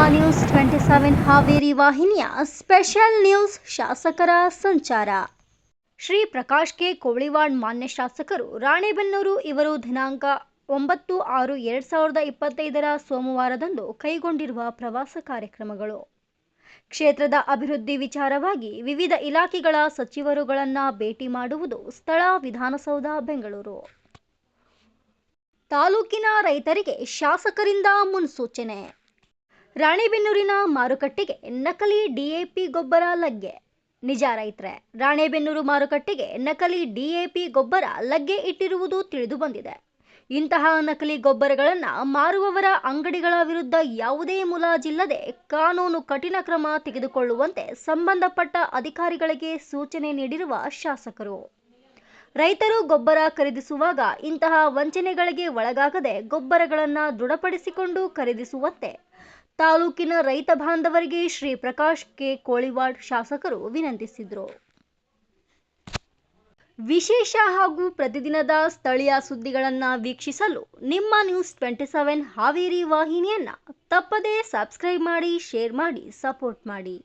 Twenty seven Haveri ವಾಹಿನಿಯ special news ಶಾಸಕರ ಸಂಚಾರ. ಶ್ರೀ ಪ್ರಕಾಶ್ ಕೆ. ಕೋಳಿವಾಡ್ ಮಾನ್ಯ ಶಾಸಕರು ರಾಣೆಬೆನ್ನೂರು ಇವರು ದಿನಾಂಕ ಒಂಬತ್ತು ಆರು ಎರಡು ಸಾವಿರದ ಇಪ್ಪತ್ತೈದರ ಸೋಮವಾರದಂದು ಕೈಗೊಂಡಿರುವ ಪ್ರವಾಸ ಕಾರ್ಯಕ್ರಮಗಳು. ಕ್ಷೇತ್ರದ ಅಭಿವೃದ್ಧಿ ವಿಚಾರವಾಗಿ ವಿವಿಧ ಇಲಾಖೆಗಳ ಸಚಿವರುಗಳನ್ನು ಭೇಟಿ ಮಾಡುವುದು ಸ್ಥಳ ವಿಧಾನಸೌಧ, ಬೆಂಗಳೂರು. ತಾಲೂಕಿನ ರೈತರಿಗೆ ಶಾಸಕರಿಂದ ಮುನ್ಸೂಚನೆ. ರಾಣೆಬೆನ್ನೂರಿನ ಮಾರುಕಟ್ಟೆಗೆ ನಕಲಿ ಡಿಎಪಿ ಗೊಬ್ಬರ ಲಗ್ಗೆ. ನಿಜ ರೈತರೆ, ರಾಣೆಬೆನ್ನೂರು ಮಾರುಕಟ್ಟೆಗೆ ನಕಲಿ ಡಿಎಪಿ ಗೊಬ್ಬರ ಲಗ್ಗೆ ಇಟ್ಟಿರುವುದು ತಿಳಿದು ಬಂದಿದೆ. ಇಂತಹ ನಕಲಿ ಗೊಬ್ಬರಗಳನ್ನು ಮಾರುವವರ ಅಂಗಡಿಗಳ ವಿರುದ್ಧ ಯಾವುದೇ ಮುಲಾಜಿಲ್ಲದೆ ಕಾನೂನು ಕಠಿಣ ಕ್ರಮ ತೆಗೆದುಕೊಳ್ಳುವಂತೆ ಸಂಬಂಧಪಟ್ಟ ಅಧಿಕಾರಿಗಳಿಗೆ ಸೂಚನೆ ನೀಡಿರುವ ಶಾಸಕರು. ರೈತರು ಗೊಬ್ಬರ ಖರೀದಿಸುವಾಗ ಇಂತಹ ವಂಚನೆಗಳಿಗೆ ಒಳಗಾಗದೆ ಗೊಬ್ಬರಗಳನ್ನು ದೃಢಪಡಿಸಿಕೊಂಡು ಖರೀದಿಸುವಂತೆ ತಾಲೂಕಿನ ರೈತ ಬಾಂಧವರಿಗೆ ಶ್ರೀ ಪ್ರಕಾಶ್ ಕೆ. ಕೋಳಿವಾಡ್ ಶಾಸಕರು ವಿನಂತಿಸಿದರು. ವಿಶೇಷ ಹಾಗೂ ಪ್ರತಿದಿನದ ಸ್ಥಳೀಯ ಸುದ್ದಿಗಳನ್ನು ವೀಕ್ಷಿಸಲು ನಿಮ್ಮ ನ್ಯೂಸ್ ಟ್ವೆಂಟಿ ಸೆವೆನ್ ಹಾವೇರಿ ವಾಹಿನಿಯನ್ನು ತಪ್ಪದೇ ಸಬ್ಸ್ಕ್ರೈಬ್ ಮಾಡಿ, ಶೇರ್ ಮಾಡಿ, ಸಪೋರ್ಟ್ ಮಾಡಿ.